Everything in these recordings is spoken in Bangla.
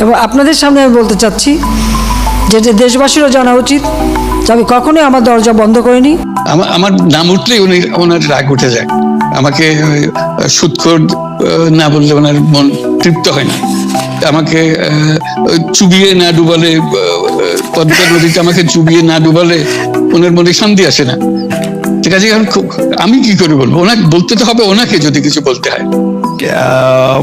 এবং আপনাদের সামনে আমি বলতে চাচ্ছি যেটা দেশবাসীরও জানা উচিত যে আমি কখনোই আমার দরজা বন্ধ করিনি। আমার আমার নাম উঠলেই উনি ওনার রাগ উঠে যায়। আমাকে সুৎখোর না বললে ওনার মন তৃপ্ত হয় না। আমাকে চুবিয়ে না ডুবালে পদ্মা নদীতে আমাকে চুবিয়ে না ডুবালে ওনার মনে শান্তি আসে না। ঠিক আছে এখন খুব- আমি কি করে বলব? ওনাকে বলতে তো হবে ওনাকে যদি কিছু বলতে হয়। আহ,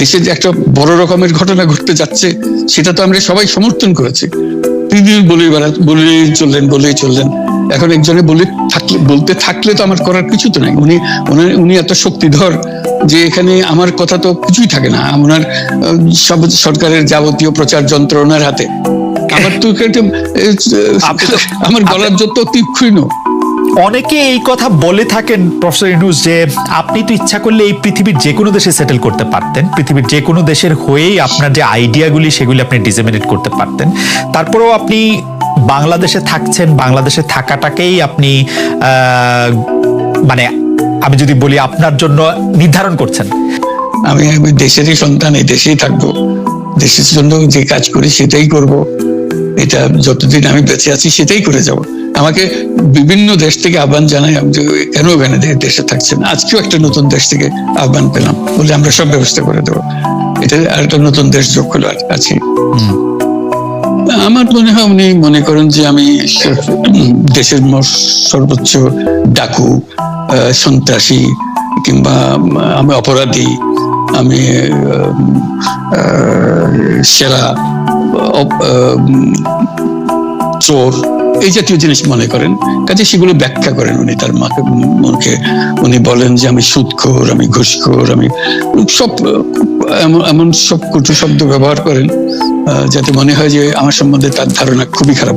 দেশে যে একটা বড় রকমের ঘটনা ঘটতে যাচ্ছে সেটা তো আমরা সবাই সমর্থন করেছি। তিনি বলেই বেড়া বলেই চললেন বলেই চললেন। এখন একজনে বলে থাকলে বলতে থাকলে তো আমার করার কিছু তো নাই। উনি উনি এত শক্তিধর যে এখানে আমার কথা তো কিছুই থাকে না। ওনার সব সরকারের যাবতীয় প্রচার যন্ত্র ওনার হাতে। আমার তো আমার গলার যত তীক্ষ্ণ। অনেকে এই কথা বলে থাকেন, প্রফেসর ইনুস, যে আপনি তো ইচ্ছা করলে এই পৃথিবীর যে কোনো দেশে সেটেল করতে পারতেন। পৃথিবীর যে কোনো দেশের হয়েই আপনার যে আইডিয়াগুলি সেগুলি আপনি ডিসেমিনেট করতে পারতেন। তারপরেও আপনি বাংলাদেশে থাকছেন, বাংলাদেশে থাকাটাকেই আপনি মানে আমি যদি বলি আপনার জন্য নির্ধারণ করছেন। আমি আমি দেশেরই সন্তান, এই দেশেই থাকব। দেশের জন্য যে কাজ করি, সেটাই করব। এটা যতদিন আমি বেঁচে আছি সেটাই করে যাব। আমাকে বিভিন্ন দেশ থেকে আহ্বান জানাই আমি যে কেন ওখানে দে- দেশে থাকছেন আজকেও একটা নতুন দেশ থেকে আহ্বান পেলাম বলে আমরা সব ব্যবস্থা করে দেবো। এটা আর একটা নতুন দেশ যোগ হলো আর- আছি আমার মনে হয় উনি মনে করেন যে আমি দেশের সর্বোচ্চ ডাকু সন্ত্রাসী কিংবা আমি অপরাধী আমি সেরা চোর, এই জাতীয় জিনিস মনে করেন। কাজে সেগুলো ব্যাখ্যা করেন উনি, তার মাকে, মনকে। উনি বলেন যে, আমি সুদখোর আমি ঘুষখোর, আমি সব, এমন এমন সব কুটু শব্দ ব্যবহার করেন যাতে মনে হয় যে, আমার সম্বন্ধে তার ধারণা খুবই খারাপ।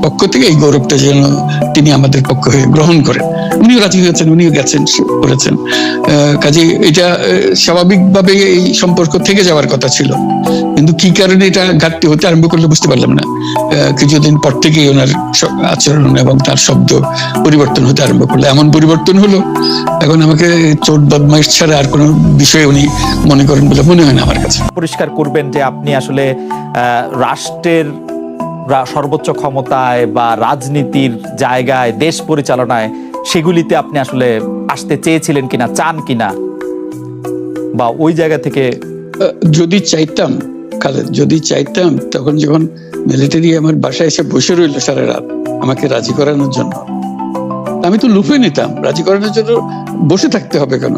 পক্ষ থেকে এই গৌরবটা যেন তিনি আমাদের পক্ষ হয়ে গ্রহণ করেন। উনিও রাজি হয়েছেন, উনিও গেছেন করেছেন। কাজে এটা স্বাভাবিকভাবে এই সম্পর্ক থেকে যাওয়ার কথা ছিল। কিন্তু কি কারণে এটা ঘাটতি হতে আরম্ভ করলে বুঝতে পারলাম না। কিছুদিন পর থেকেই ওনার আচরণ এবং তার শব্দ পরিবর্তন হতে আরম্ভ করল। এমন পরিবর্তন হলো, এখন আমাকে চোট, বদমাইশ ছাড়া আর কোনো বিষয়ে উনি মনে করেন বলে মনে হয় না আমার কাছে। পরিষ্কার করবেন যে আপনি আসলে রাষ্ট্রের সর্বোচ্চ ক্ষমতায় বা রাজনীতির জায়গায়, দেশ পরিচালনায় সেগুলিতে আপনি আসলে আসতে চেয়েছিলেন কিনা, চান কিনা? বা ওই জায়গা থেকে যদি চাইতাম, খালেদ, যদি চাইতাম, তখন যখন মিলিটারি আমার বাসায় এসে বসে রইল সারা রাত, আমাকে রাজি করানোর জন্য আমি তো লুফে নিতাম। রাজি করানোর জন্য বসে থাকতে হবে কেন?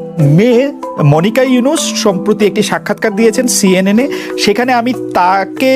মেয়ে মনিকা ইউনুস সম্প্রতি একটি সাক্ষাৎকার দিয়েছেন সিএনএনে সেখানে আমি তাকে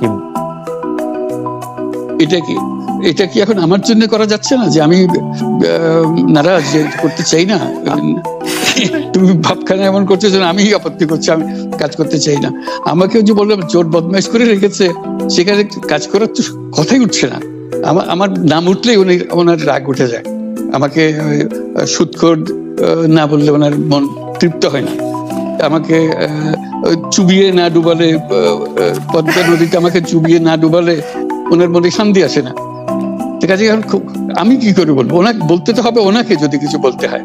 কি? এটা কি? এটা কি এখন আমার জন্য করা যাচ্ছে না যে আমি নারাজ করতে চাই না? তুমি ভাবখানা এমন করছ আমি আপত্তি করছি, আমি কাজ করতে চাই না। যে বললাম, জোর বদমাইশ করে রেখেছে, সেখানে কাজ করার তো কথাই উঠছে না। আমার আমার নাম উঠলেই উনি, ওনার রাগ উঠে যায়। আমাকে সুৎখোর না বললে ওনার মন তৃপ্ত হয় না। আমাকে চুবিয়ে না ডুবালে পদ্মা নদীতে আমাকে চুবিয়ে না ডুবালে ওনার মনে শান্তি আসে না। ঠিক আছে আমি কি করে বলব? ওনাকে বলতে তো হবে, ওনাকে যদি কিছু বলতে হয়।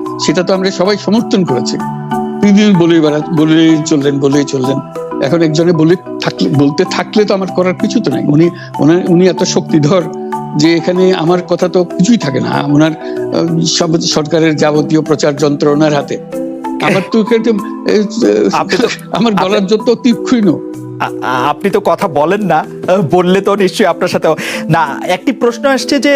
সেটা তো আমরা সবাই সমর্থন করেছি। তিনি বলেই বেড়া বলেই চললেন বলেই চললেন। এখন একজনে বলে থাকলে বলতে থাকলে তো আমার করার কিছু তো নাই। উনি উনি এত শক্তিধর যে এখানে আমার কথা তো কিছুই থাকে না। ওনার সব সরকারের যাবতীয় প্রচার যন্ত্র ওনার হাতে। আমার তো আমার গলার যত তীক্ষ্ণ। আপনি তো কথা বলেন না বললে তো নিশ্চয়ই আপনার সাথে না, একটি প্রশ্ন আসছে যে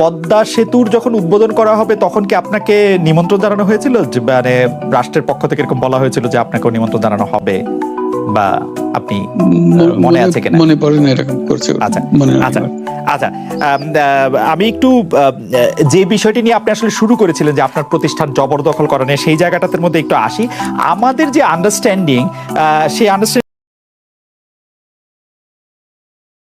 পদ্মা সেতুর যখন উদ্বোধন করা হবে, তখন কি আপনাকে নিমন্ত্রণ জানানো হয়েছিল? মানে রাষ্ট্রের পক্ষ থেকে এরকম বলা হয়েছিল যে, আপনাকেও নিমন্ত্রণ জানানো হবে, বা আপনি মনে আছে কিনা? মনে পড়ে না এরকম করছে আচ্ছা আচ্ছা আচ্ছা আহ, আমি একটু যে বিষয়টি নিয়ে আপনি আসলে শুরু করেছিলেন যে আপনার প্রতিষ্ঠান জবরদখল করা নিয়ে সেই জায়গাটাতে মধ্যে একটু আসি। আমাদের যে আন্ডারস্ট্যান্ডিং সেই আন্ডারস্ট্যান্ডিং